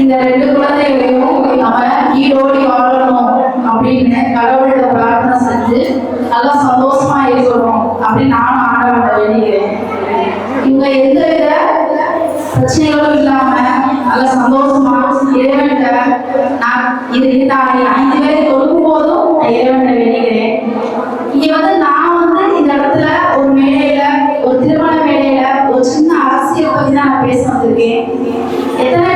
இந்த ரெண்டு குழந்தைகளையும் நம்ம ஈரோடி வாழணும் அப்படின்னு கடவுள்கிட்ட பிரார்த்தனை செஞ்சு நல்லா சந்தோஷமா இருக்கணும் அப்படின்னு நானும் பிரச்சனைகளும் இல்லாம நல்ல சந்தோஷமா இறைவன்கிட்ட நான் இது இந்த ஐந்து பேரை கொடுக்கும் போதும் நான் இறைவன்கிட்ட வேண்டிக்கிறேன். இங்க வந்து நான் வந்து இந்த இடத்துல ஒரு மேடையில ஒரு திருமண மேடையில ஒரு சின்ன அரசியல் பத்தி தான் நான் பேச வந்திருக்கேன். எத்தனை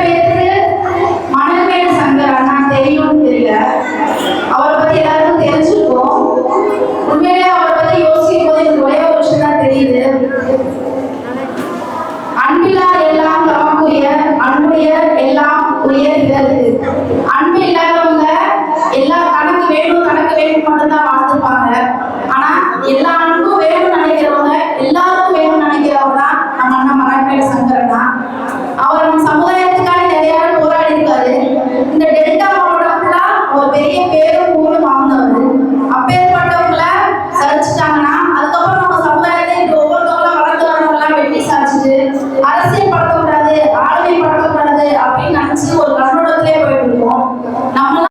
உயர் அன்புயர் எல்லாம் உயர்கிறது அன்பு இல்லாதவங்க எல்லா தனக்கு வேணும் தனக்கு வேணும் மட்டும்தான் வாழ்ந்துருப்பாங்க ஆனா எல்லா அன்பும் வேணும்னு நினைக்கிறவங்க எல்லாருக்கும் வேணும்னு நினைக்கிறவங்க தான் நம்ம அண்ணா சங்கரன் தான். அவர் நம்ம சமுதாயத்துக்காக நிறைய போராடி இருக்காரு. இந்த டெல்டா மாவட்டம்லாம் ஒரு பெரிய பேரும் ஊரும் வாழ்ந்தவர். அப்பே ஒரு